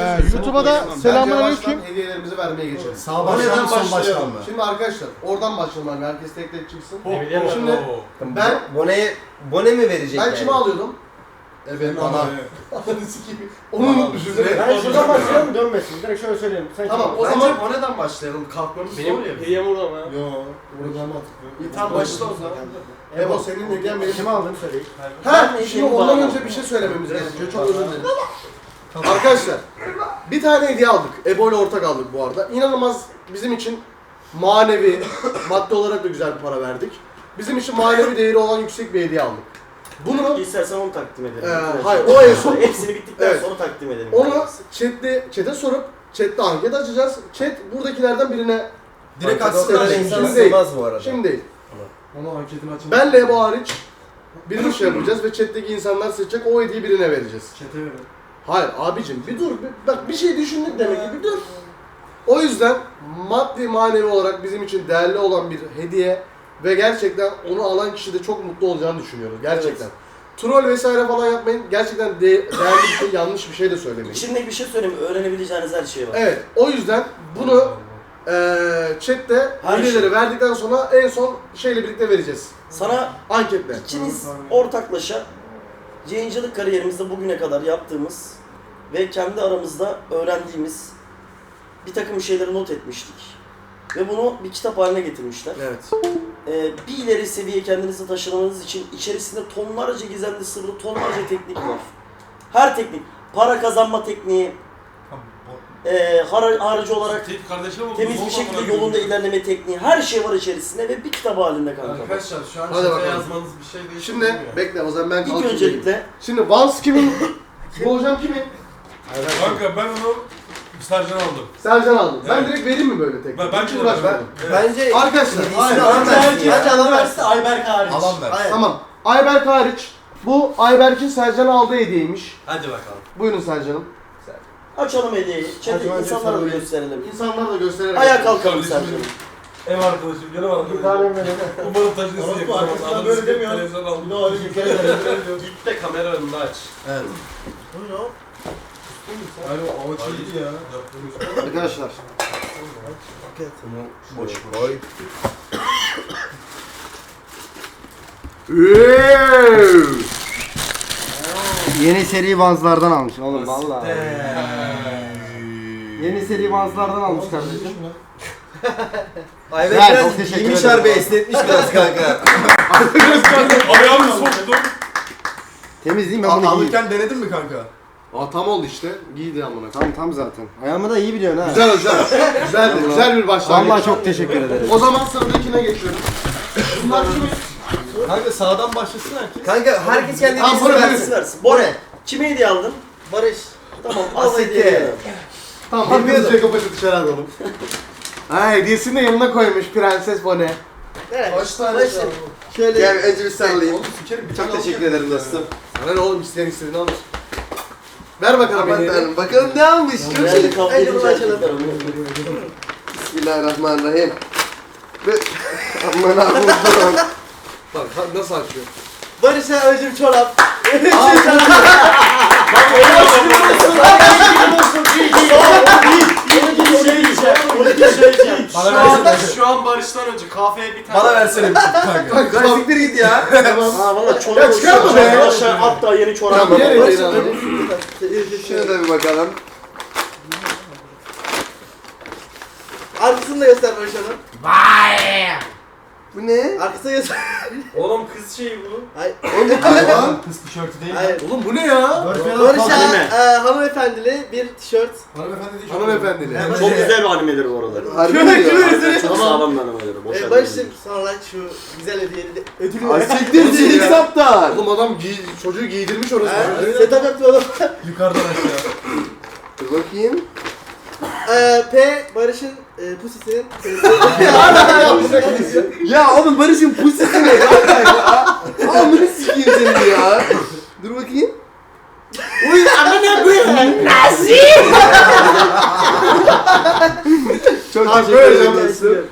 Ee, YouTube'a da selamünaleyküm. Hediyelerimizi vermeye geçelim. Sağ mı, sol başlayalım? mı? Şimdi arkadaşlar oradan başlayalım abi. Herkes tek tek çıksın. Şimdi Şimdi ben Boneye bone mi verecek ben yani? kime alıyordum? Evet bana. Ananı sikeyim. Onu unutmuşuz. evet. Ben şuradan başlayalım dönmesin. Direkt şöyle söyleyeyim. Sen Tamam o zaman o neden başlayalım? Kalkmamız Benim zor ya. hediyem orada mı? Yo, buradan mantıklı. İyi tamam başla o zaman. Ebo senin hediyen benim. Kime aldın söyleyeyim. Ha şimdi ondan önce bir şey söylememiz gerekiyor. Çok özür dilerim. Arkadaşlar bir tane hediye aldık. Ebo ile ortak aldık bu arada. İnanılmaz bizim için manevi, maddi olarak da güzel bir para verdik. Bizim için manevi değeri olan yüksek bir hediye aldık. Bunu İstersen onu takdim edelim. Ee, hayır, o en son- Hepsini bittikten Evet. sonra takdim edelim. onu chatte, chat'e sorup chatte anket açacağız. Chat buradakilerden birine Direkt açsınlar. şimdi değil. bu arada. şimdi değil. Onu anketini açın. Benle Ebo hariç birini şey yapacağız ve chat'teki insanlar seçecek o hediyeyi birine vereceğiz. Çete verin. Hayır abicim bir dur. Bir, bak bir şey düşündük demek ki bir dur. O yüzden maddi manevi olarak bizim için değerli olan bir hediye ve gerçekten onu alan kişi de çok mutlu olacağını düşünüyoruz. Gerçekten. Troll vesaire falan yapmayın. Gerçekten de- değerli bir şey, yanlış bir şey de söylemeyin. İçinde bir şey söyleyeyim? Öğrenebileceğiniz her şey var. Evet, o yüzden bunu eee chatte Her hediyeleri şey. verdikten sonra en son şeyle birlikte vereceğiz. Sana Anketle. ikiniz ortaklaşa yayıncılık kariyerimizde bugüne kadar yaptığımız ve kendi aramızda öğrendiğimiz bir takım şeyleri not etmiştik. Ve bunu bir kitap haline getirmişler. Evet. Ee, bir ileri seviye kendinizi taşımanız için içerisinde tonlarca gizemli sırrı, tonlarca teknik var. Her teknik, para kazanma tekniği, e, har- harici olarak Tek kardeşim oldu. temiz bir şekilde yolunda ilerleme tekniği, her şey var içerisinde ve bir kitap halinde kanka. Arkadaşlar şu an Hadi bakalım. yazmanız bir şey değil. Şimdi bekle o zaman ben İlk kalkayım. öncelikle Şimdi Vans kimin? Bu hocam kimin? Kanka ben onu Sercan aldım. Sercan aldı. Ben Evet. direkt vereyim mi böyle tek? Ben, bence Hiç de uğraşmadım. ben. Bence Arkadaşlar, hayır, alan versin. Hadi alan versin. Ayberk hariç. Alan ver. Tamam. Ayberk hariç. Bu Ayberk'in Sercan'a aldığı hediyeymiş. Hadi bakalım. Buyurun Sercan'ım. Açalım hediyeyi. Çete Açalım, insanlara da açalım. gösterelim. İnsanlara da göstererek. Ayağa kalkalım Kardeşim Sercan'ım. Ev arkadaşım, canım Bir tane arkadaşım. verelim. Umarım arkasından zamanda. böyle demiyor. Televizyon aldım. Bir daha öyle bir kere. Git de kamera önünde aç. Evet. Hayır o amaç iyiydi ya. Arkadaşlar. Boş. Yeni seri Vans'lardan almış oğlum valla. Yeni seri Vans'lardan almış kardeşim. Ayber Güzel, biraz çok teşekkür giymiş ederim. harbi esnetmiş biraz kanka. Ayağımı soktum. Temiz değil mi? Ben bunu giyeyim. Alırken denedin mi kanka? Aa tam oldu işte. Giydi amına. Tam tam zaten. Ayağımı da iyi biliyorsun ha. Güzel güzel. güzel, güzel bir başlangıç. Vallahi çok teşekkür ederim. O zaman sıradakine geçiyorum. Bunlar kimin? Kanka sağdan başlasın herkes. Kanka herkes kendi Tamam, bırak, versin. Versin. Bora, kime hediye aldın? Barış. Tamam, al Asite. hediyeyi. Tamam hepiniz Jacob'u dışarı alalım. Ha hediyesini de yanına koymuş Prenses Bone. Kaç tane Barış. Şöyle Gel bir sikerim. bir çok teşekkür ederim dostum. Sana ne oğlum isteyen istediğini alır. Ver bakalım tanrım bakalım ne almış. Çok şey. Hadi bunu açalım. Bismillahirrahmanirrahim. Ve aman Allah'ım. Bak nasıl açıyor? Barış'a özüm çorap. Bana Şu versene. anda şu an Barış'tan önce kafeye bir tane... Bana versene bir şey kanka. Kanka Siktir git ya. Ha valla Ya çorap çıkar mı be? Aşağı hatta yeni çorap. Tamam. Şuna da bir bakalım. Arkasını da göster Barış Hanım. Bu ne? Arkasını göster. Oğlum kız şeyi bu. Hayır. Lan kız tişörtü değil. Hayır. Oğlum bu ne ya? Barış'a Anime. e, hanımefendili bir tişört. Hanımefendi değil. Hanımefendili. Evet. Çok güzel bir animedir bu arada. Harbi mi diyor? Çok sağlam bir animedir. Boş E, ver. Barış'ım sonra şu güzel hediyeyi de ödülü ver. Siktir ilk saptan. Oğlum adam giy çocuğu giydirmiş orası. Ha, Setup yaptı oğlum. Yukarıdan aşağı. Dur bakayım. E, P Barış'ın e, pusisinin Ya oğlum Barış'ın pusisi ne kanka? Amını sikeyim seni ya. Dur bakayım. Uy bu ya. Nazi. Çok Abi teşekkür böyle ederim. yapıyorsun.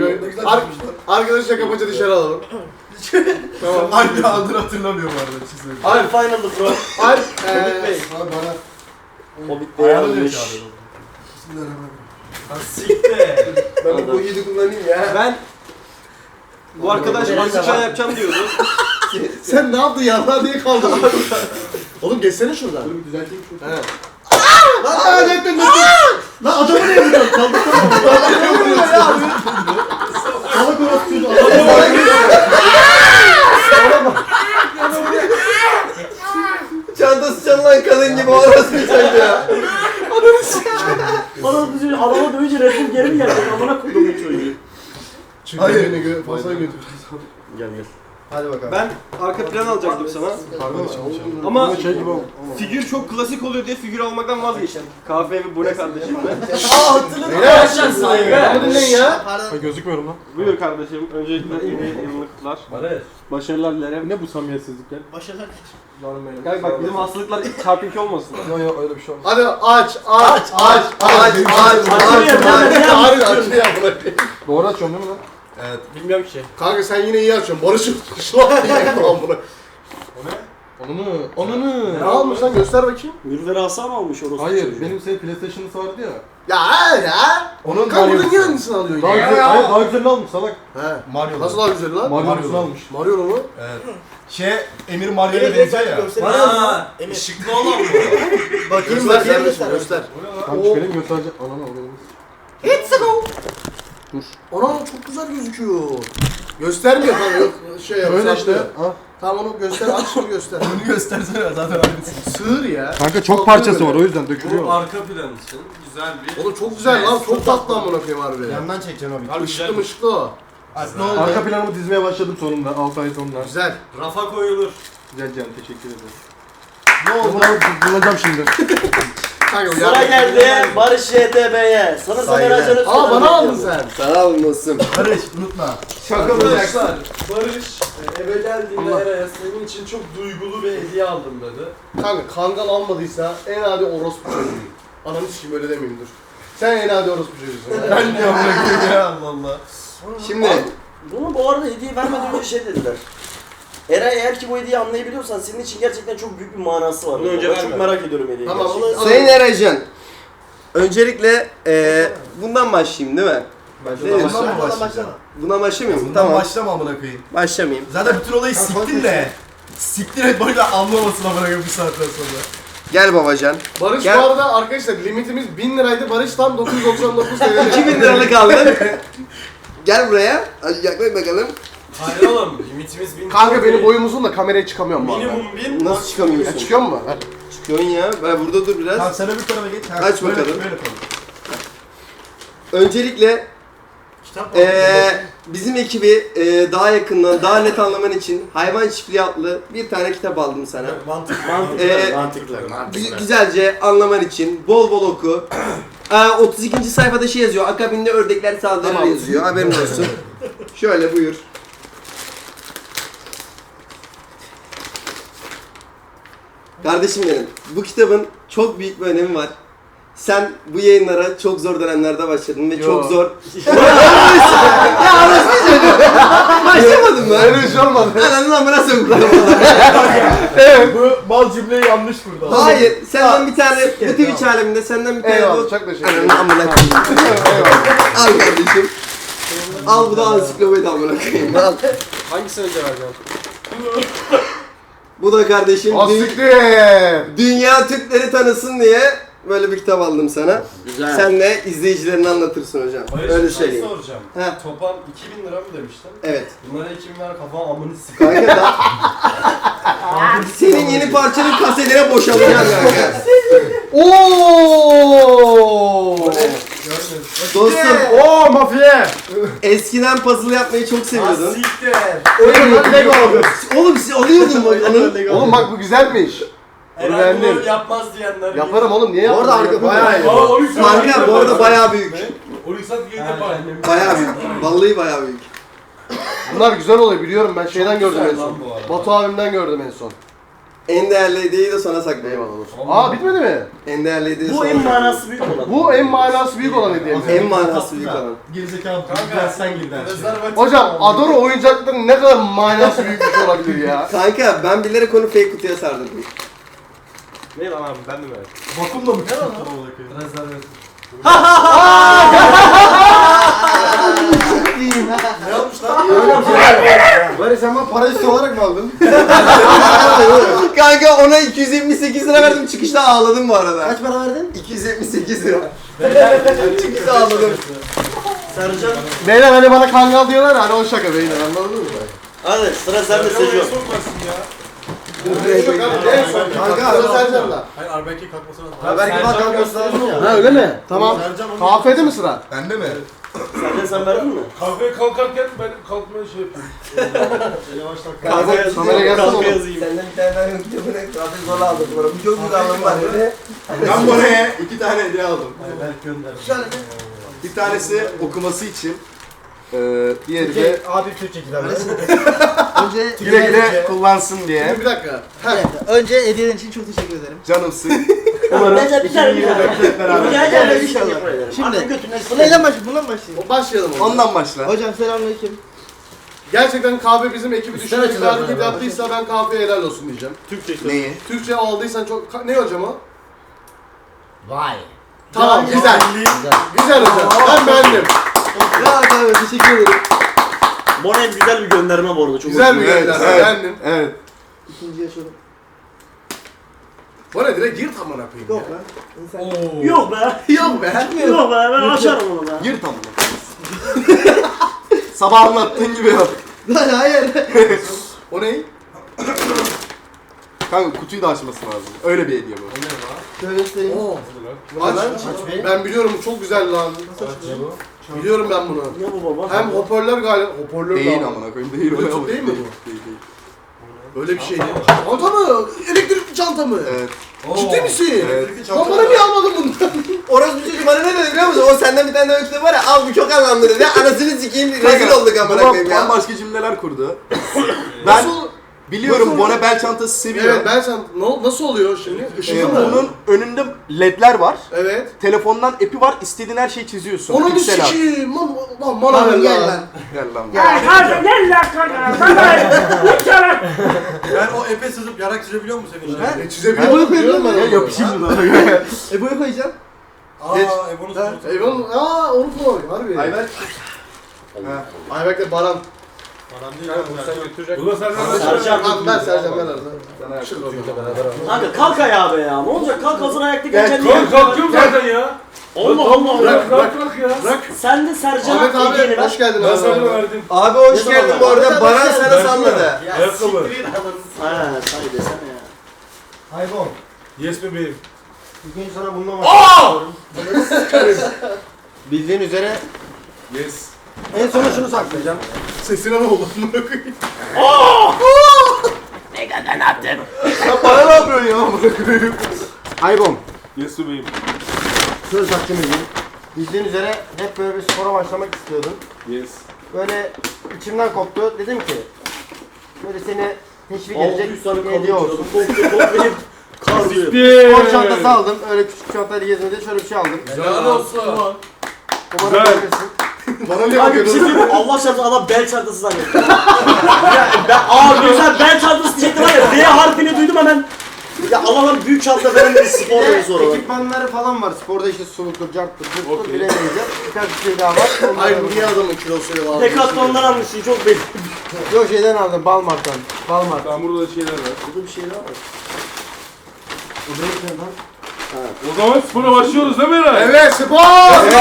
Böyle. güzel Ar arkadaşı kapınca dışarı alalım. tamam. Aynı adını hatırlamıyorum arada. bir şey söyleyeyim. Abi final the pro. Alp, Ümit Bey. Abi bana. Hobbit Bey Ayağını diyor almış. Çağırıyor. Ben bu boyunu kullanayım ya. Ben bu arkadaş Meksika yapacağım diyordu. Sen ne yaptın yanlar diye kaldın. Oğlum geçsene şuradan. Dur bir düzelteyim şu. He. Lan lan lan lan adamı niye vuruyorsun? Kaldırsana. Adamı niye vuruyorsun? Salak orası çocuğu. Çantası çalınan kadın gibi orası bir ya. Bana bizi adama dövünce resim geri mi gelecek? Amına koydum bu çocuğu. Hayır. Beni gö fasaya götür. Gel gel. Hadi bakalım. Ben arka plan alacaktım sana. Ama Şey gibi oldu. figür çok klasik oluyor diye figür almaktan vazgeçtim. Kahve ve bu ne kardeşim? Beyler. Adamı dinleyin ya. Ha, gözükmüyorum lan. Buyur kardeşim. Öncelikle yeni yılını kutlar. Başarılar dilerim. Ne bu samimiyetsizlik ya? Gel bak bizim hastalıklar çarpıntı olmasın. Yok yok öyle bir şey olmaz. Hadi aç aç aç aç aç aç aç aç aç Doğru açıyorum değil mi lan? Bilmiyorum ki. Kanka sen yine iyi açıyorsun. Barış'ın şu an iyi amına. Onu mu? Onu mu? Ne almış lan göster bakayım. Mürver Asa mı almış orası? Hayır, çocuğu? benim senin PlayStation'ısı vardı ya. Ya he ya. Onun Kanka Mario'su. niye hangisini alıyorsun Daha ya? güzel, hayır daha güzelini almış salak. He. Mario. Nasıl daha güzel lan? Mario'sunu almış. Mario mu? Evet. Şey, Emir Mario'ya benziyor ya. Ha, ışıklı olan mı? Bakayım bakayım göster. göster. Kanka benim gösterecek. Ananı avradım. Ana çok güzel gözüküyor. Göstermiyor kanka yok şey yap. Şöyle işte. Ha. Tamam onu göster aç şunu göster. Bunu göstersene zaten aynısı. Sığır ya. Kanka çok çok parçası parçası var, o yüzden dökülüyor. Bu arka plan için güzel bir... Oğlum çok güzel lan çok tatlı amına koyayım harbi. Yandan çekeceğim abi. Harbi Işıklı güzel. mışıklı o. Ne oldu? Arka planımı dizmeye başladım sonunda 6 ay sonra. Güzel. Rafa koyulur. Güzel canım teşekkür ederim. Ne oldu? Bulacağım şimdi. Kanka Sıra yardım- geldi Barış YTB'ye. Sana Saygılar. Samer Acan'ı Aa bana aldın sen. Sana almasın. Barış unutma. Şaka olacaksın. Arkadaşlar Barış e, eve geldiğinde Eray'a senin için çok duygulu bir hediye aldım dedi. Kanka kangal almadıysa en adi orospu çocuğuyum. Ananı sikeyim öyle demeyeyim dur. Sen en adi orospu çocuğusun. Ben diyorum bırakıyorum ya Allah Allah. Şimdi Bunu bu arada hediye vermeden önce şey dediler. Eray eğer ki bu hediyeyi anlayabiliyorsan senin için gerçekten çok büyük bir manası var. Bunu önce ben çok merak ediyorum hediyeyi. Tamam, gerçekten. onu- Sayın Eracan. Öncelikle eee bundan başlayayım değil mi? Bundan mı başlayacağım? Bundan başlamayayım mı? Bundan Tamam. başlama amına koyayım. Başlamayayım. Zaten bütün olayı siktin de. Siktir et böyle anlamasın amına koyayım bir saatten sonra. Gel babacan. Barış Gel. bu arada arkadaşlar limitimiz 1000 liraydı. Barış tam 999 TL. 2000 liralık aldın. Gel buraya. Hadi yaklaş bakalım. Hayır oğlum limitimiz bin. Kanka benim boyum uzun da kameraya çıkamıyorum bu arada. Minimum bin. Nasıl çıkamıyorsun? Ya çıkıyor mu? Ha. Çıkıyorsun ya. Ben burada dur biraz. Tamam sen öbür tarafa geç. Ha, Aç böyle- bakalım. Böyle yapalım. Öncelikle Kitap eee bizim ekibi eee, daha yakından, daha net anlaman için Hayvan Çiftliği adlı bir tane kitap aldım sana. Mantık. Mantıklı, Ee, mantıklı. Gü- güzelce anlaman için bol bol oku. Aa, 32. sayfada şey yazıyor. Akabinde ördekler saldırır Tamam. yazıyor. Haberin olsun. Şöyle buyur. Kardeşim benim, bu kitabın çok büyük bir önemi var. Sen bu yayınlara çok zor dönemlerde başladın ve çok zor... ya anasını çocuğum. Başlamadın mı? Öyle bir şey olmadı. Ananın amına sokuklarım. Bu mal cümleyi yanlış kurdu. Hayır, senden bir tane, bu Twitch aleminde senden bir tane bu... Eyvallah çok teşekkür ederim. Ananı amına koyayım. Al kardeşim. Al bu da ansiklopedi amına koyayım. Al. Hangisini önce vereceğim? Bu da kardeşim dü- Asiktir. dünya Türkleri tanısın diye böyle bir kitap aldım sana. Güzel. Sen de izleyicilerine anlatırsın hocam. Barış Öyle şey söyleyeyim. soracağım. He. Toplam 2000 lira mı demiştin? Evet. Bunlara 2000 lira kafam amını sik. Kanka da... Senin yeni parçanın kasetine boşalacağım kanka. Ooo. Dostum Oo mafya. eskiden puzzle yapmayı çok seviyordun. Siktir. Oğlum bak Lego aldım. Oğlum siz alıyordun bak onu. Oğlum bak bu güzelmiş. Herhalde beğendim. bunu yapmaz diyenler. Yaparım oğlum niye Bu arada yapmadın? arka Yapıyorum. bayağı iyi. Aa, 12 Kanka bu arada bayağı büyük. 12 saat geri yapar. Bayağı büyük. Vallahi bayağı büyük. Bunlar güzel oluyor biliyorum ben şeyden gördüm en son. lan arada. Batu abimden gördüm en son. En değerli hediyeyi de sana saklayayım. Aa bitmedi mi? En değerli hediyeyi Bu sana en saklayayım. manası büyük olan. Bu en manası büyük olan hediyemiz. En manası büyük olan. Gerizekalı. Kanka, sen gir der. Prezervatif Hocam. Adoro oyuncakların ne kadar manası büyük bir şey olabilir ya. Kanka ben bilerek onu fake kutuya sardırdım. Ne lan abi ben de merak ettim. Vakumla mı çıktın? Ne yapmış lan? Böyle sen bana para üstü olarak mı aldın? Kanka ona 278 lira verdim çıkışta ağladım bu arada. Kaç para verdin? 278 lira. çıkışta ağladım. Sercan. Beyler hani bana kangal diyorlar hani o şaka beyler anladınız mı? Hadi sıra sende ya. Kanka sıra Sercan'da. Hayır Arbeck'e kalkmasına belki bak kalkması lazım ya. Ha öyle mi? Tamam. Kahvede mi sıra? Bende mi? Sercan sen verdin mi? Kahveye kalkarken ben kalkmaya şey yapıyorum. Kahve kamera gelsene Kahve oğlum. yazayım. Senden bir tane daha yok kitabını trafik zola aldım. Bu çok güzel var. Ben Bora'ya iki tane hediye aldım. Bir tanesi okuması için. Ee, diğeri de Abi Türkçe kitabı. Önce güle güle kullansın diye. Bir dakika. Önce hediyelerin için çok teşekkür ederim. Canımsın. Bence bir tane bir tane. hep beraber. Gel gel ben İnşallah. inşallah. Şimdi- Bu neyden başlayayım? Bundan. Başlayalım o zaman. Ondan başla. Hocam selamünaleyküm. Gerçekten kahve bizim ekibi açılar hareket yaptıysa ben kahveye helal olsun diyeceğim. Neyi? Türkçe aldıysan çok... Ne hocam o? Vay. Tamam güzel. Güzel. Güzel hocam. Ben beğendim. Ya abi teşekkür ederim. Hep güzel bir gönderme bu arada. Çok Güzel bir gönderme. evet. Beğendim. Evet. İkinciyi açalım. Bu ne direkt girt amına koyayım Yok ya. lan. İnsan... Yok be. Yok be. Yok be. Ben açarım onu be. Yırt amına. Sabah anlattığın gibi yap. Lan hayır. O ne? Kanka kutuyu da açması lazım. Öyle bir hediye bu. Şöyle göstereyim. Oo. Aç. Ben biliyorum çok güzel lan. Biliyorum ben bunu. Ne bu baba? Hem hoparlör galiba. Hoparlör Değil amına koyayım değil. Değil mi bu? Değil değil. Öyle bir şey değil. Çanta mı? Elektrikli çanta mı? Evet. Ciddi misin? Evet. Lan bana niye almadın bunu? Orası bir çocuk bana ne dedi biliyor musun? O senden bir tane daha kitabı var ya al bu çok anlamlı dedi. Anasını sikeyim rezil olduk amına Baba koyayım ya. bambaşka cümleler kurdu. ben Nasıl? Biliyorum nasıl- Bone bel çantası seviyor. Evet ben sen ne, nasıl oluyor şimdi? Işıklı Ee, mı? bunun önünde ledler var. Evet. Telefondan epi var. istediğin her şeyi çiziyorsun. Onu bir Piksel art. sikeyim. Lan lan bana ver Tamam gel lan. lan. Gel lan. Ben o epe sızıp yarak çizebiliyor musun Semih? Ha? E çizebiliyorum. Biliyorum ben Gel onu. yapışayım buna. E boya koyacağım. Aa, Geç. Ebon'u Ha. sızıp. Eyvallah. Aa unutma bak harbi. Ayber. Ayberk'le Baran. Param değil abi. Bu da senden Sercan. Lan ver Sercan ver arada. Şık oldu. Kanka kalk ayağa be ya. Ne olacak? Kalk hazır ayakta geleceksin. Kalk kalkıyorum zaten ya. Allah Allah. Bırak bırak. kalk ya. Bırak. Sen de Sercan'a Ahmet abi ver. hoş geldin Ben abi. sana verdim. Abi hoş geldin bu arada. Baran sana salladı. ya. Ayakkabı. Ha, say desene ya. Haybon. Yes bebeğim. Bugün sana bundan bahsediyorum. Bildiğin üzere Yes. En sona şunu saklayacağım. Sesine ne oldu? amına koyayım? Ya bana ne yapıyorsun ya? amına koyayım? Haybon. Yes bebeğim. Söz hakkım edeyim. Bildiğin üzere hep böyle bir spora başlamak istiyordum. Yes. Böyle içimden koptu. Dedim ki böyle seni teşvik 600 edecek bir hediye olsun. Diyor. Spor çantası aldım. Öyle küçük çantayla gezmede şöyle bir şey aldım. Helal olsun. Umarım Güzel. beğenirsin. Bana niye bir şey bakıyorsun? diyeyim mi? Allah çarpsın adam bel çantası zannetti. ya, ben, aa güzel bel çantası diyecektim var ya. B harfini duydum hemen. Ya Allah'ım büyük çanta veren bir spor Bir de sonra. bak. ekipmanları falan var. Sporda işte suluktur, carttır, zırttır Okey. bilemeyeceğim. Birkaç bir şey daha var. Onları Hayır aldım. niye adamın kilosuyla bağlı? Decathlon'dan almışsın çok belli. Yok şeyden aldım. Balmart'tan. Balmart. Tamam burada şeyler var. Burada bir şey daha var. O mi lan? O zaman spora başlıyoruz değil mi Eray? Evet spor! Evet.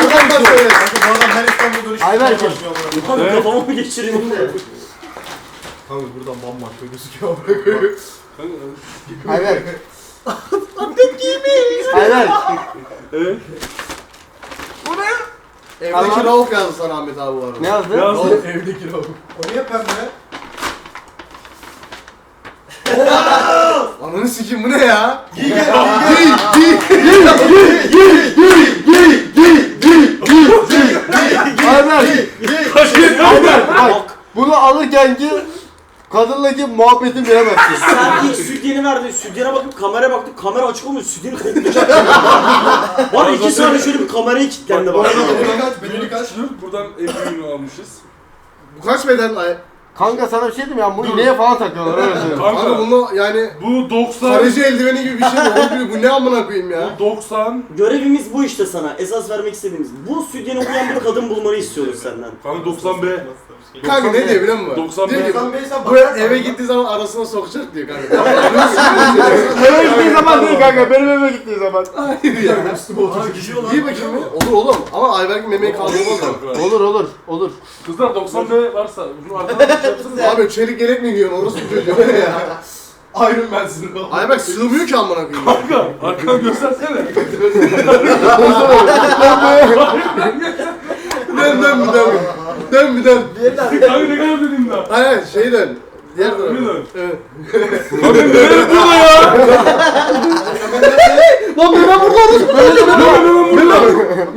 Nereden başlıyoruz? Kanka bu adam her İstanbul dönüşü Ayberk'im. başlıyor bana. Abi Evet. kafamı mı geçireyim de. Kanka buradan bambaşka gözüküyor. Ayber. Ayber. Evet. Evdeki Tamam. Rauf yazdı sana Ahmet abi bu arada. Ne yazdı? Yazdım. Evdeki lavuk. O niye pembe? Ananı sikim bu ne ya? Ayber. Ayber. Bak. Bunu alırken ki kadınla ki muhabbeti bilemezsin. Sen ilk sütyeni verdin. Sütyene bakıp kameraya baktık. Kamera açık olmuş. Sütyeni kayıtlayacak. Var iki saniye şöyle bir kamerayı kilitlendi bana. Bedeli kaç? Bedeli kaç? Buradan büyüğünü almışız. Bu kaç beden ay? Kanka sana bir şey diyeyim ya bunu ineğe falan takıyorlar öyle söyleyeyim. Kanka Kanka bunu yani bu 90 Fareci eldiveni gibi bir şey mi? Oğlum bu ne amına koyayım ya? bu 90 Görevimiz bu işte sana. Esas vermek istediğimiz. Bu stüdyona uyan bir kadın bulmanı istiyoruz senden. Kanka 90 B. Kanka ne diyor biliyor musun? 90 Diyor ki, B. bu eve gittiği zaman arasına sokacak diyor kanka. Eve gittiği zaman değil kanka benim eve gittiği zaman. İyi bakayım mı? Olur oğlum ama Ayberk'in memeyi kaldırmaz mı? Olur olur olur. Kızlar 90 B varsa bunu arkadan şey yapsana. Abi çelik yelek mi giyiyorsun orası çocuğu ya? Iron Man'sin o. Ayberk sığmıyor ki amına koyayım. Kanka arkanı göstersene. Dön dön dön. Dön bir dön. Kanka ne kadar dedim daha. Hayır şey dön. Diğer tarafa. Öyle dön. Evet. Kanka ne yapıyorsun ya? Lan ben burada orası çocuğu.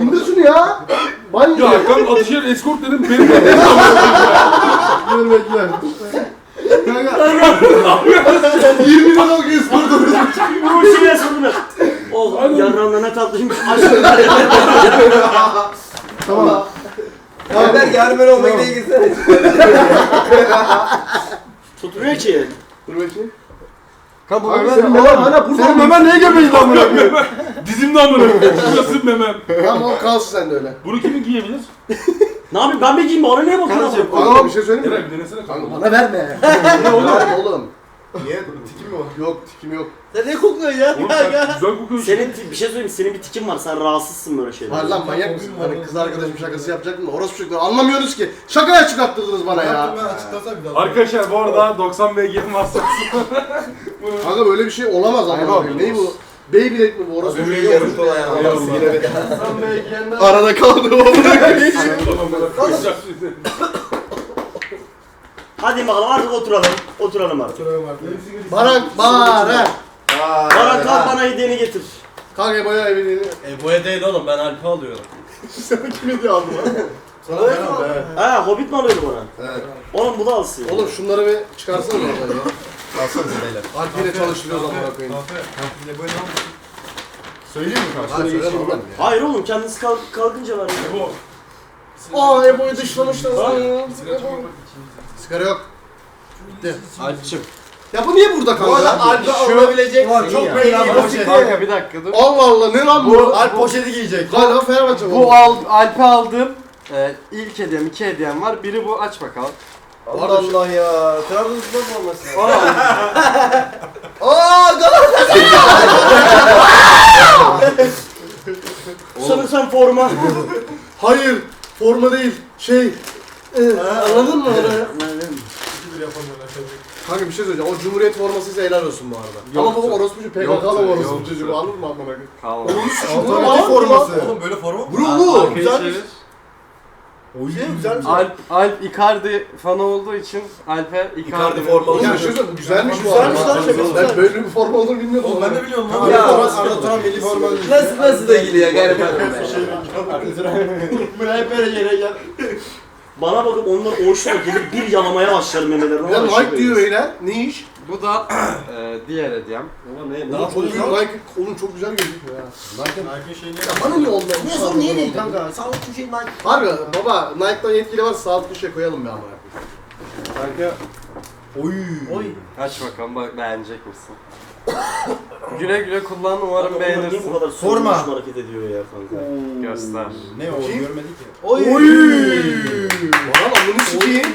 İndir şunu ya. Banyo. Ya kanka Atışehir eskort dedim benim de Dur bekle. Kanka 20 liralık eskortu. Bu şuraya sorun Oh yarranlarına kalkmışım. Aşkım. tamam. Haber yarın ben olmak diye gitsene. Tutmuyor ki. Dur bakayım. Bu Abi senin memen hala burada Senin mı? Ömer niye göbeği lan bunu? Dizimde amına koyayım. Şurası memem. Tamam o kalsın sen de öyle. Bunu kimin giyebilir? Ne yapayım ben bir giyeyim bana niye bakıyorsun? Kanka bir şey söyleyeyim mi? Eray bir denesene kanka. Bana verme. Ne oğlum? oğlum. Niye? Tikim mi var? Yok tikim yok. Sen ne kokuyorsun ya? Oğlum sen güzel kokuyorsun. Senin ti- bir şey söyleyeyim senin bir tikin var sen rahatsızsın böyle şeyler. Hayır lan manyak mısın? Hani kız arkadaşım şakası yapacaktım da orası çocuklar anlamıyorsunuz ki. Şakaya çıkarttırdınız bana ya. Yaptım ben açıklasam bir daha. Arkadaşlar bu arada 90 B giyelim varsa. Kanka böyle bir şey olamaz ama. Ne bu? Beyblade mi bu? Orası Ömrü çocuğu yarım yok. dola yani. Allah'ım yine be. Arada kaldı o. Hadi bakalım artık oturalım. Oturalım artık. Baran, Baran. Baran kalk bana hediyeni getir. Kanka boya evliliğini. E boya değil oğlum ben Alp'i alıyorum. Sana kim hediye aldı lan? Sana ben be. Ha Hobbit mi alıyordu bana? Evet. Oğlum bu da alsın. Oğlum şunları bir çıkarsana oradan ya. Alsanıza beyler. Alp yine çalıştırıyoruz amına koyayım. Yine böyle Söyleyeyim mi kanka? Hadi söyle oğlum. Hayır oğlum kendisi kalk kalkınca ver. Bu. Aa Ebo'yu dışlamışlar. ya. Sigara yok. Bitti. Alpçım. Ya bu niye burada Bu arada? Alp'e alınabilecek. Ulan çok belli bir poşet. Kanka bir dakika dur. Allah Allah ne lan bu? Bu- Alp poşeti giyecek. Galiba Fenerbahçe Bu al, Alp'e aldığım e, ilk hediyem, iki hediyem var. Biri bu aç bakalım. Allah Allah ya. Trabzonspor forması. Aa Galatasaray. Sanırsam forma. Hayır. Forma değil. Şey. E, anladın mı onu? Kanka bir şey söyleyeceğim. O Cumhuriyet formasıysa helal olsun bu arada. Ama bu orospucu PKK'lı Yoktur, orospu yoktur. çocuğu anladın mı amına koyayım? Kalma. Otomatik forması. Oğlum böyle forma mı? Bravo. Arkayı Güzel. çevir. Oy güzel. Alp, Alp Icardi fanı olduğu için Alp'e Icardi, Icardi forma Oğlum bir şey söyleyeyim güzelmiş bu Güzelmiş arada. lan, şaka Ben güzel. böyle bir forma olduğunu bilmiyordum. Oğlum ben de biliyorum lan. Ya Arda Turan milli forma. Nasıl nasıl da geliyor gariban. Bana bakıp onlar hoşuna gelip bir yalamaya başlarım memelerine. Ya aşık diyor öyle. Ne iş? Bu da e, diğer hediyem. Oğlum çok güzel Nike. Oğlum çok güzel gözüküyor ya. Nike'ın şeyini Ya bana niye oldu? Niye sorun niye değil kanka? Sağlıklı şey Nike. Harbi baba Nike'dan yetkili var sağlıklı şey koyalım bir ama. Kanka Oy. Oy. aç bakalım bak beğenecek misin? Güle güle kullan umarım niye beğenirsin. bu kadar Sorma. sorma. hareket ediyor ya kanka. Göster. Ne o Kim? görmedik ya. Oy. Bana lan bunu sikeyim.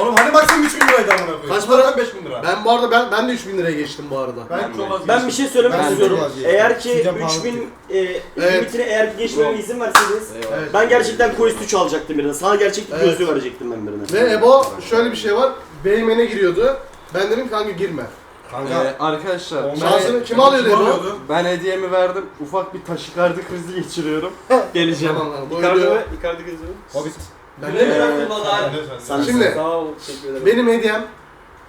Oğlum hani baksana 3000 liraydı amına koyayım. Kaç para? 5000 lira. Ben bu arada ben, ben de 3000 liraya geçtim bu arada. Ben çok az Ben bir şey söylemek Ben de istiyorum. çok az yedim. Eğer ki Sizden pahalı 3000 e, Evet. limitine eğer ki geçmeme izin verseniz Evet. ben gerçekten Quest 3 alacaktım birine. Sana gerçeklik Evet. gözlüğü verecektim ben birine. Ve Ebo şöyle bir şey var. Beymen'e giriyordu. Ben dedim kanka girme. Kanka. Ee, arkadaşlar Şansını kim alıyordu Ebo? ben hediyemi verdim. Ufak bir taşikardi krizi geçiriyorum. Geleceğim. Tamam lan Icardi mi? Icardi gözü mü? Hobbit. Ben Ne de- merak Sen Şimdi- sağ ol. Teşekkür ederim. Benim hediyem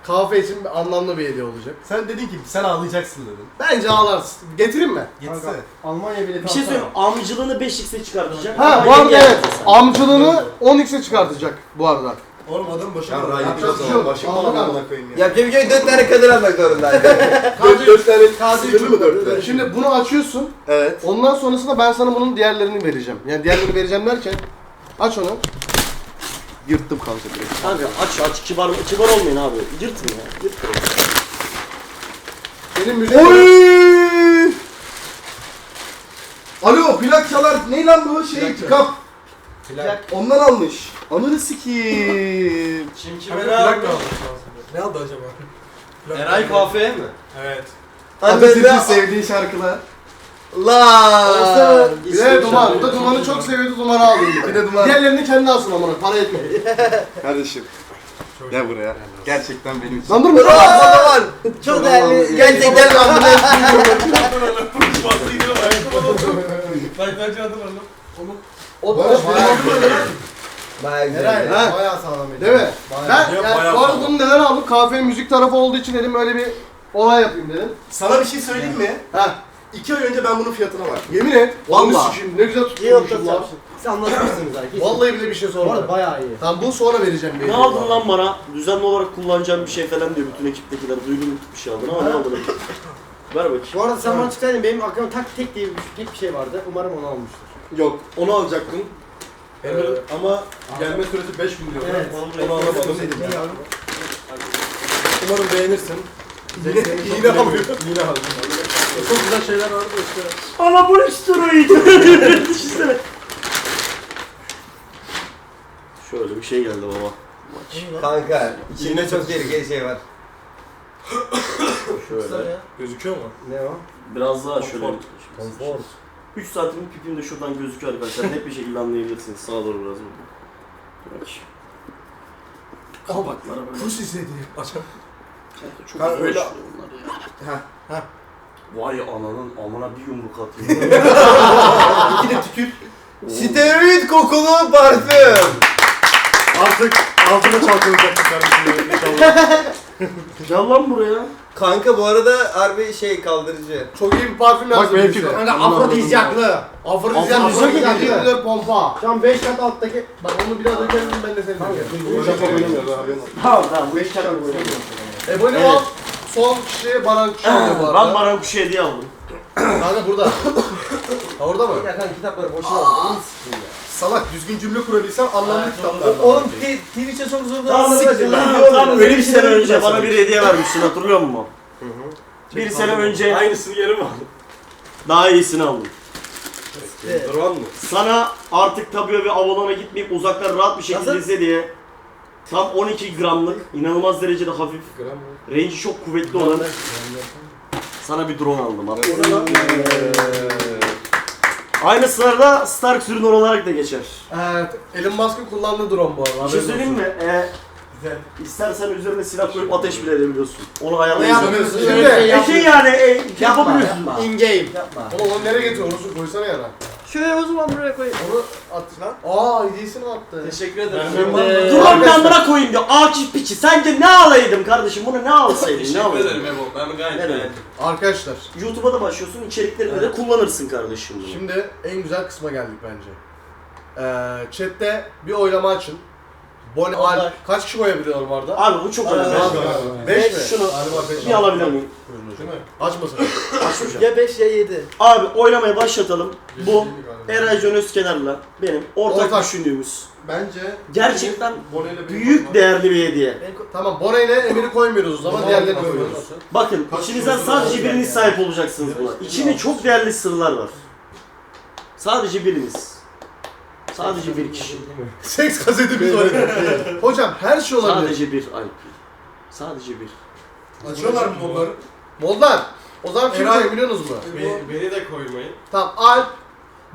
kahve için bir anlamlı bir hediye olacak. Sen dedin ki sen ağlayacaksın dedin. Bence ağlarsın. Getireyim mi? Gitsene. Almanya bileti Bir şey söyleyeyim amcılığını 5x'e çıkartacak. Ha Ama bu arada yenge evet. yapacak sen. Amcılığını 10x'e çıkartacak bu arada. Oğlum adam başım Ya, yapacak bir şey yok. Başım mı? amına koyayım ya. Ya Kevin dört tane kadın almak zorundaydı. Kazi- Dört tane sınırlı mı dört tane? Şimdi bunu açıyorsun. Evet. Ondan sonrasında ben sana bunun diğerlerini vereceğim. Yani diğerlerini vereceğim derken aç onu. Yırttım kanka direkt. Kanka aç aç kibar kibar olmayın abi. Yırtın ya. Yırtın. Benim müzik... Oy! Alo plak çalar. Ne lan bu şey? Kap. Plak. Ondan almış. Ananı sikiyim. Kim Kime ne aldı? Ne aldı acaba? Eray kahveye mi? Evet. Atatürk'ün sevdiği şarkılar. La. Bir de duman. Bu da dumanı çok seviyordu. Dumanı aldım. Bir de duman. Diğerlerini kendi alsın amına. Para etme. Kardeşim. Gel buraya. Gerçekten benim için. Lan dur. var. Çok değerli. Gerçekten ben bunu Bastı gidiyor. Ayakkabı oldu. Ben O da Eray. Ha. Bayağı sağlam. Değil mi? Ben Yok, yani bayağı bu arada sağlam. bunu neden aldım? Kahvenin müzik tarafı olduğu için dedim öyle bir olay yapayım dedim. Sana bir şey söyleyeyim mi? Ha. İki ay önce ben bunun fiyatına baktım. Yemin et. Vallahi. Vallahi. Şimdi ne güzel tutmuşum lan. Siz anlatmışsınız zaten. Vallahi bile bir şey Bu arada sormadım. bayağı iyi. Tamam bunu sonra vereceğim. Ne aldın lan bana? Düzenli olarak kullanacağım bir şey falan diyor bütün ekiptekiler. Duydum bir şey aldın ama ne aldın? Ver bakayım. Bu arada sen bana çıkardın benim aklımda tak tek diye bir, tek bir şey vardı. Umarım onu almıştır. Yok onu alacaktım. Ee, ama gelme süresi 5 gün diyor. Evet. Onu alamadım. Umarım beğenirsin. Yine, alıyor. Yine alıyor. Çok güzel şeyler vardı da işte. Anabolik steroid. Düşünsene. Şöyle bir şey geldi baba. Maç. Kanka içinde çok tehlikeli şey var. Şöyle. Gözüküyor mu? Ne o? Biraz daha şöyle. Konfor. 3 saatlik pipim de şuradan gözüküyor arkadaşlar. Net bir şekilde anlayabilirsiniz. Sağa doğru biraz bakın. Bak. Kapaklara böyle. Pus istedi. Açam. Çok Ha, zor öyle- bunlar ya. Ha, ha. Vay ananın amına bir yumruk atayım. İki de tükür. Steroid kokulu parfüm. Artık altına çalkalayacaksın kardeşim inşallah. Gel lan buraya. Kanka bu arada harbi şey kaldırıcı. Çok iyi bir parfüm yazdım. benimki de. Kanka afrodizyaklı. Afrodizyak Afrodizyak gibi. de pompa. Şu an 5 kat alttaki... Bak onu biraz önce dedim ben de seni dinliyorum. Şaka oynamıyoruz abi. Tamam tamam bu iş çok E bunu Evet. al. Son kişi bana kişi alıyor bu Ben arada. bana kuşu hediye aldım. Kanka burada. Ha orada mı? Ya kanka kitapları boşuna aldım. Onu sikeyim ya. Salak düzgün cümle kurabilsem anlamlı kitaplar. Oğlum Twitch'e çok zor Tamam, Siktir lan. tamam, öyle bir sene önce bana bir hediye vermişsin hatırlıyor musun? Bir sene önce Aynısını geri mi aldın? daha iyisini aldım. Duran mı? Sana artık Tabio ve Avalon'a gitmeyip uzaktan rahat bir şekilde Nasıl? izle diye tam 12 gramlık inanılmaz derecede hafif Gram mı? range'i çok kuvvetli olan sana bir drone aldım abi. Aynı sırada Stark sürün olarak da geçer. Evet. Elon Musk'ın kullandığı drone bu arada. Bir şey haberin söyleyeyim olsun. mi? Ee, istersen üzerine silah koyup ateş bile edebiliyorsun. Onu Ne ayarlayabiliyorsun. yapıyorsun? Şimdi- şey yani e, yapabiliyorsun. yapma. In game. Yapma. Oğlum onu nereye getiriyorsun? Orası koysana yana. Şöyle o zaman buraya koy. Onu at lan. Aa hediyesini attı. Teşekkür ederim. Ben- Ee, Dur lan ben buna koyayım diyor. Akif piçi. Sence ne alaydım kardeşim? Bunu ne alsaydın? ne alsaydın? Ebo. Ben gayet Ne demek? beğendim. Arkadaşlar YouTube'a da başlıyorsun. içeriklerini de kullanırsın kardeşim bunu. şimdi en güzel kısma geldik bence. Ee, chatte bir oylama açın. Bol al. Kaç kişi koyabiliyor bu arada? Abi bu çok önemli. Beş, Beş mi? Şunu Galiba beş. bir alabilir miyim? Değil mi? Açmasın. Açmayacağım. Ya 5 ya 7. Abi oylamayı başlatalım. Bu Eray Can Özkenar'la benim ortak, Ortak. düşündüğümüz Bence gerçekten büyük değerli bir hediye. Tamam Bora ile Emir'i koymuyoruz o zaman Tamam, diğerlerini tamam. koyuyoruz. Bakın Kaç içinizden kilosu sadece biriniz sahip olacaksınız buna. İçinde çok değerli sırlar var. Sadece biriniz. Sadece bir kişi. Seks kasetimiz var. Hocam her şey olabilir. Sadece bir ay. Sadece bir. Açıyorlar mı onları? Moldan. O zaman kim Eray- koyuyor biliyorsunuz mu? Beni, beni de koymayın. Tamam Alp,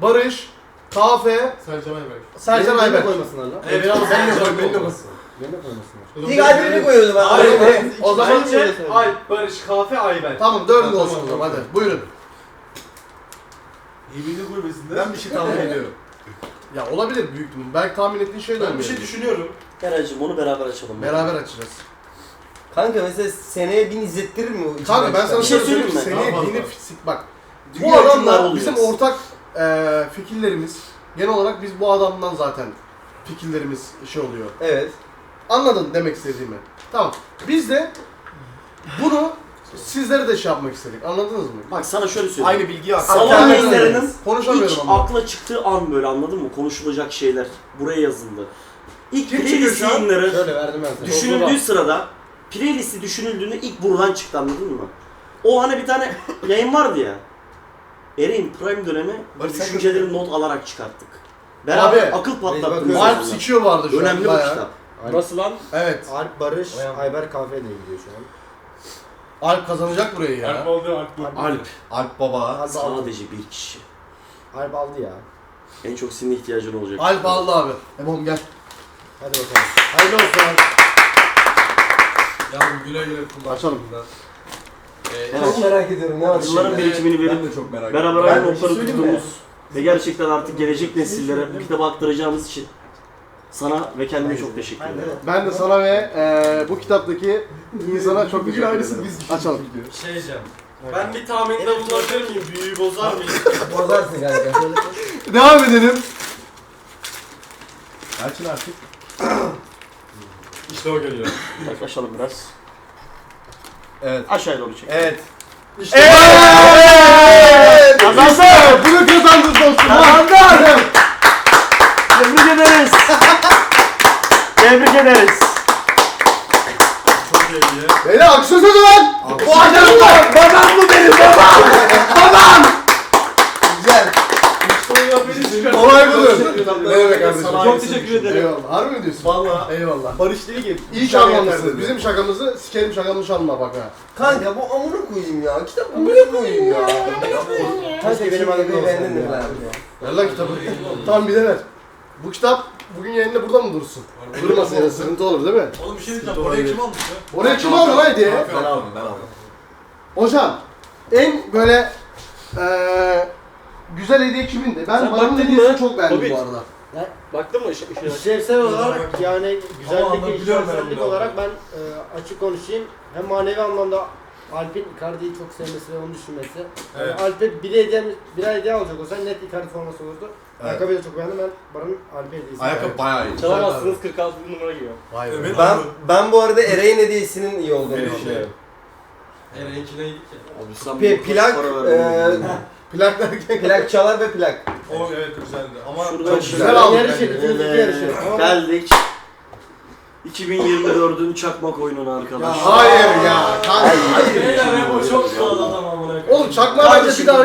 Barış, Kafe, Sercan Ayberk. Sercan Ayber. koymasınlar lan. Evet, ben de koyayım, ben de koyayım. Beni de koymasınlar. İlk albümünü koyuyordum ben. Hayır, hayır. O zaman Bence Alp, Barış, Kafe, Ayber. Tamam dördünüz Tamam, olsun o tamam. zaman hadi buyurun. İbini kulübesinde. Ben bir şey tahmin ediyorum. Ya olabilir büyük ihtimal. Belki tahmin ettiğin şey de Ben bir olmayabilir. şey düşünüyorum. Eray'cığım onu beraber açalım. Beraber açacağız. Kanka mesela seneye bin izlettirir mi o Kanka ben içinden sana Bir şey şöyle söyleyeyim mi? Seneye fazla. binip sik bak. Bu Dünya hükümdarı adamla olacağız. bizim ortak eee fikirlerimiz genel olarak biz bu adamdan zaten fikirlerimiz şey oluyor. Evet. Anladın demek istediğimi. Tamam. Biz de bunu sizlere de şey yapmak istedik. Anladınız mı? Bak sana şöyle söyleyeyim. Aynı bilgiyi aktar. Salon Aynen. yayınlarının Konuşamıyorum ilk ama. akla çıktığı an böyle anladın mı? Konuşulacak şeyler buraya yazıldı. ilk Kim çıkıyor playlist şu an? yayınları Şöyle verdim ben sana. düşünüldüğü sırada playlisti düşünüldüğünde ilk buradan çıktı anladın mı? O hani bir tane yayın vardı ya. Ereğin prime dönemi Barış sen düşünceleri not alarak çıkarttık. Beraber Abi, akıl patlattığımız bakıyorum. Alp sikiyor vardı şu Önemli an bu bayağı. kitap. Nasıl lan? Evet. Alp Barış, Bayan- Ayber Kahve ile gidiyor şu an. Alp kazanacak burayı ya. Alp oldu Alp. Alp Alp baba. Alp aldı. sadece bir kişi. Alp aldı ya. En çok senin ihtiyacın olacak. Alp aldı abi. Ebom gel. Hadi bakalım. Hayırlı olsun Alp. Yavrum güle güle kullan. Açalım. Ee, Çok merak ediyorum ne var Yılların şimdi? birikimini Ben verip de çok merak beraber Ben aynı bir şey notları söyleyeyim mi? tuttuğumuz ve gerçekten artık gelecek nesillere bu kitabı aktaracağımız için sana ve kendime çok teşekkür ederim. Ben de sana ve eee bu kitaptaki insana çok teşekkür ederim. Açalım. Şey diyeceğim. Ben bir tahminde bulunabilir miyim? Büyüyü bozar mıyım? Bozarsın kanka. Devam edelim. Açın artık. İşte o geliyor. Yaklaşalım biraz. Evet. Aşağıya doğru çek. Evet. Kazansın! Bunu kazandın dostum. Kazandın! Tebrik ederiz. Tebrik ederiz. Çok iyi ya. Beyler alkışlasana lan. Bu adam var. Babam bu benim babam! Babam! Güzel. Olay budur. Ne demek kardeşim? Çok teşekkür ederim. Eyvallah. Harbi mi diyorsun? Valla. Eyvallah. Barış ki. İyi çalmamışsın. Bizim şakamızı sikerim şakamı çalma bak ha. Kanka bu amına koyayım ya. Kitap amına koyayım ya. Kanka benim arabayı beğendin mi lan? Ver lan kitabı. tamam bir de ver. Bu kitap bugün yayında burada mı dursun? Durmasın ya sıkıntı olur değil mi? Oğlum bir şey diyeceğim. Oraya kim almış ya? Oraya kim aldı lan hediye? Ben aldım ben aldım. Hocam en böyle eee güzel hediye kimindi? Ben Sen Baran'ın baktın hediyesini çok beğendim Hobbit. bu arada. Baktın mı ışığa? İşlevsel olarak yani güzellik ve anlatabiliyorum ben işlevsellik onu. olarak ben e, açık konuşayım. Hem manevi anlamda Alp'in Icardi'yi çok sevmesi ve onu düşünmesi. Yani Evet. Alp'e bir hediye, bir hediye alacak olsan net Icardi forması olurdu. Evet. Ayakkabıyı da çok beğendim. Ben Baran'ın Alp'e hediyesi. Ayakkabı bayağı iyi. Çalamazsınız 46 numara giyiyor. Vay be. Evet. Ben ben bu arada Ereğin hediyesinin iyi olduğunu Benim düşünüyorum. Eren'kine gittik ya. Abi sen bu plak, para eee Plak derken. plak çalar ve plak. O evet güzeldi. Ama Şuradan çok güzel Güzel ikimiz iki yarışı. Ama Geldik. 2024'ün çakmak oyununa arkadaşlar. Hayır ya. Kanka hayır. Beyler Remo çok sağlam adam amına koyayım. Oğlum çakma bence bir daha